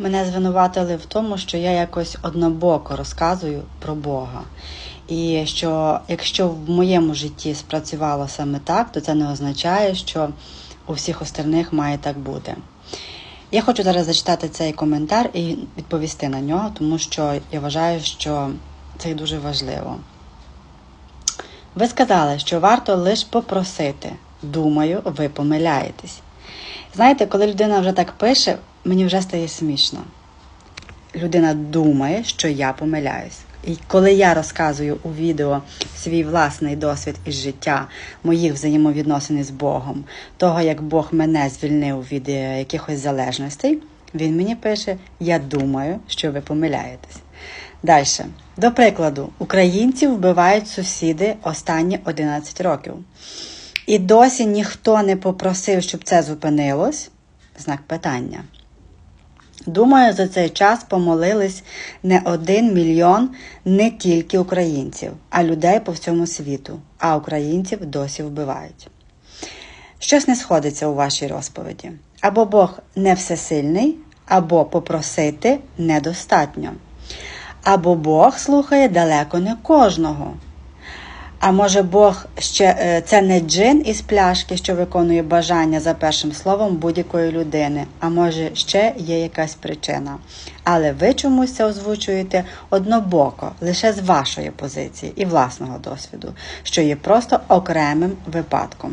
Мене звинуватили в тому, що я якось однобоко розказую про Бога. І що якщо в моєму житті спрацювало саме так, то це не означає, що у всіх остальних має так бути. Я хочу зараз зачитати цей коментар і відповісти на нього, тому що я вважаю, що це дуже важливо. Ви сказали, що варто лише попросити. Думаю, ви помиляєтесь. Знаєте, коли людина вже так пише, мені вже стає смішно. Людина думає, що я помиляюсь. І коли я розказую у відео свій власний досвід із життя, моїх взаємовідносин з Богом, того, як Бог мене звільнив від е, якихось залежностей, він мені пише: Я думаю, що ви помиляєтесь. Далі. До прикладу, українців вбивають сусіди останні 11 років. І досі ніхто не попросив, щоб це зупинилось. Знак питання. Думаю, за цей час помолились не один мільйон не тільки українців, а людей по всьому світу, а українців досі вбивають. Щось не сходиться у вашій розповіді. Або Бог не всесильний, або попросити недостатньо. Або Бог слухає далеко не кожного. А може Бог ще е, це не джин із пляшки, що виконує бажання за першим словом будь-якої людини, а може ще є якась причина. Але ви чомусь це озвучуєте однобоко, лише з вашої позиції і власного досвіду, що є просто окремим випадком.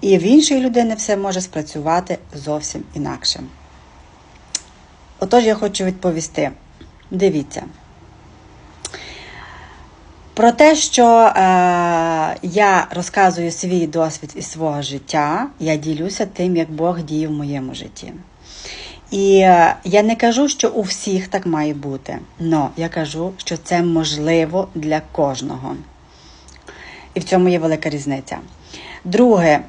І в іншої людини все може спрацювати зовсім інакше. Отож, я хочу відповісти: дивіться. Про те, що е, я розказую свій досвід із свого життя, я ділюся тим, як Бог діє в моєму житті. І е, я не кажу, що у всіх так має бути, але я кажу, що це можливо для кожного. І в цьому є велика різниця. Друге,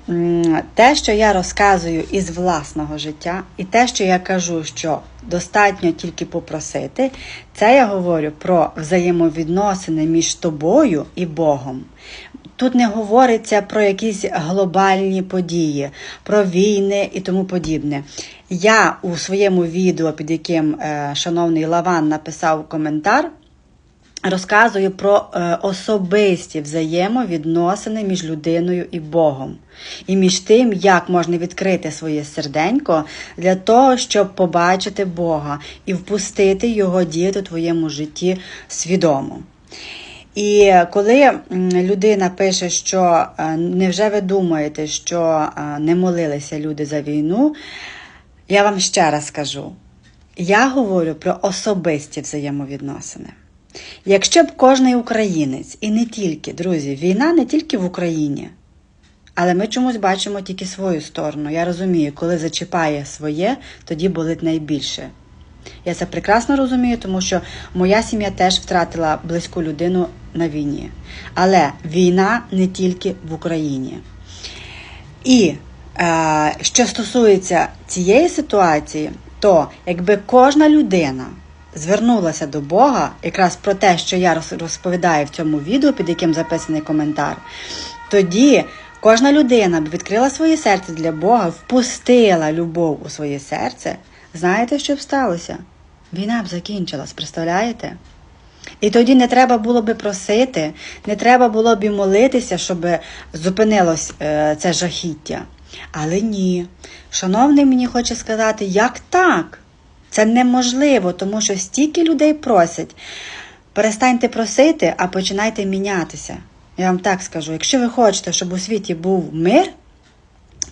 те, що я розказую із власного життя, і те, що я кажу, що достатньо тільки попросити, це я говорю про взаємовідносини між тобою і Богом. Тут не говориться про якісь глобальні події, про війни і тому подібне. Я у своєму відео, під яким е, шановний Лаван написав коментар. Розказую про е, особисті взаємовідносини між людиною і Богом, і між тим, як можна відкрити своє серденько для того, щоб побачити Бога і впустити Його діяти у твоєму житті свідомо. І коли людина пише, що е, невже ви думаєте, що е, не молилися люди за війну, я вам ще раз скажу: я говорю про особисті взаємовідносини. Якщо б кожний українець, і не тільки, друзі, війна не тільки в Україні, але ми чомусь бачимо тільки свою сторону. Я розумію, коли зачіпає своє, тоді болить найбільше. Я це прекрасно розумію, тому що моя сім'я теж втратила близьку людину на війні. Але війна не тільки в Україні. І е, що стосується цієї ситуації, то якби кожна людина звернулася до Бога, якраз про те, що я розповідаю в цьому відео, під яким записаний коментар, тоді кожна людина б відкрила своє серце для Бога, впустила любов у своє серце. Знаєте, що б сталося? Війна б закінчилась, представляєте? І тоді не треба було би просити, не треба було б молитися, щоб зупинилось е, це жахіття. Але ні. Шановний мені хоче сказати, як так? Це неможливо, тому що стільки людей просять. Перестаньте просити, а починайте мінятися. Я вам так скажу: якщо ви хочете, щоб у світі був мир,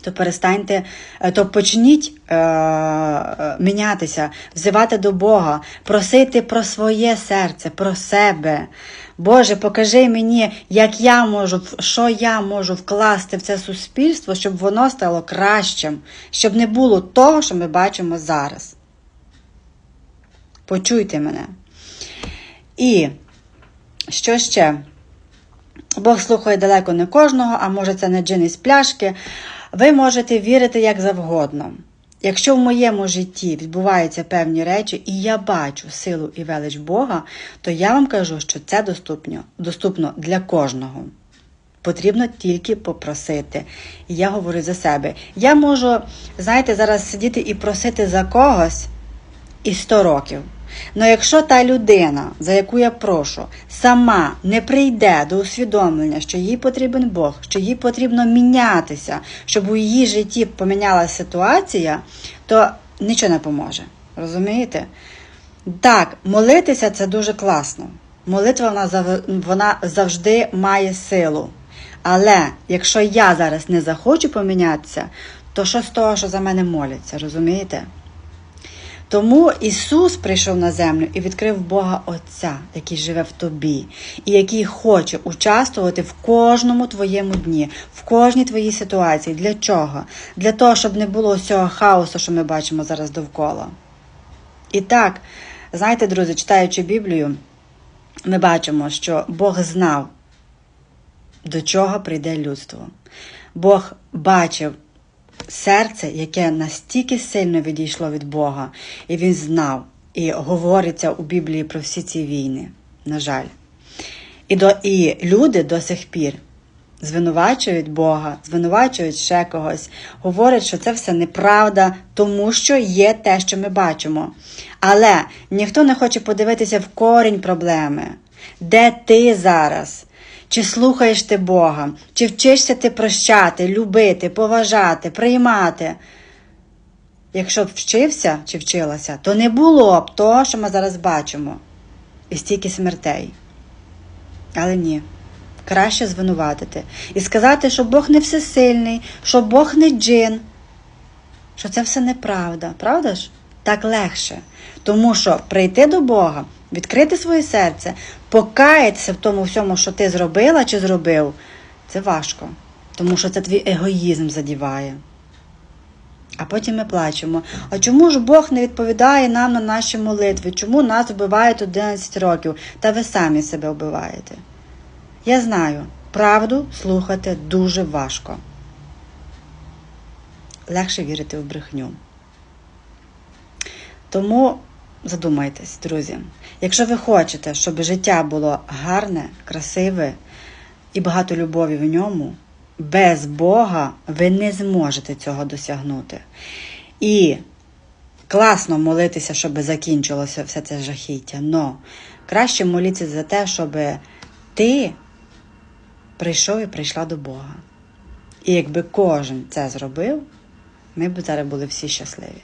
то перестаньте, е, то почніть е, е, мінятися, взивати до Бога, просити про своє серце, про себе. Боже, покажи мені, як я можу, що я можу вкласти в це суспільство, щоб воно стало кращим, щоб не було того, що ми бачимо зараз. Почуйте мене. І що ще? Бог слухає далеко не кожного, а може, це не джин із пляшки. Ви можете вірити як завгодно. Якщо в моєму житті відбуваються певні речі, і я бачу силу і велич Бога, то я вам кажу, що це доступно, доступно для кожного. Потрібно тільки попросити. І я говорю за себе. Я можу, знаєте, зараз сидіти і просити за когось і 100 років. Но якщо та людина, за яку я прошу, сама не прийде до усвідомлення, що їй потрібен Бог, що їй потрібно мінятися, щоб у її житті помінялася ситуація, то нічого не поможе. Розумієте? Так, молитися це дуже класно. Молитва вона, вона завжди має силу. Але якщо я зараз не захочу помінятися, то що з того, що за мене моляться, розумієте? Тому Ісус прийшов на землю і відкрив Бога Отця, який живе в тобі, і який хоче участвувати в кожному твоєму дні, в кожній твоїй ситуації. Для чого? Для того, щоб не було цього хаосу, що ми бачимо зараз довкола. І так, знаєте, друзі, читаючи Біблію, ми бачимо, що Бог знав, до чого прийде людство. Бог бачив серце, яке настільки сильно відійшло від Бога, і він знав, і говориться у Біблії про всі ці війни, на жаль. І, до, і люди до сих пір звинувачують Бога, звинувачують ще когось, говорять, що це все неправда, тому що є те, що ми бачимо. Але ніхто не хоче подивитися в корінь проблеми. Де ти зараз? Чи слухаєш ти Бога? Чи вчишся ти прощати, любити, поважати, приймати? Якщо б вчився чи вчилася, то не було б того, що ми зараз бачимо, і стільки смертей. Але ні, краще звинуватити і сказати, що Бог не всесильний, що Бог не джин, що це все неправда. Правда ж? Так легше. Тому що прийти до Бога, відкрити своє серце, покаятися в тому всьому, що ти зробила чи зробив, це важко. Тому що це твій егоїзм задіває. А потім ми плачемо. А чому ж Бог не відповідає нам на наші молитви? Чому нас вбивають 11 років? Та ви самі себе вбиваєте. Я знаю, правду слухати дуже важко. Легше вірити в брехню. Тому задумайтесь, друзі. Якщо ви хочете, щоб життя було гарне, красиве і багато любові в ньому, без Бога ви не зможете цього досягнути. І класно молитися, щоб закінчилося все це жахіття. Но краще молитися за те, щоб ти прийшов і прийшла до Бога. І якби кожен це зробив, ми б зараз були всі щасливі.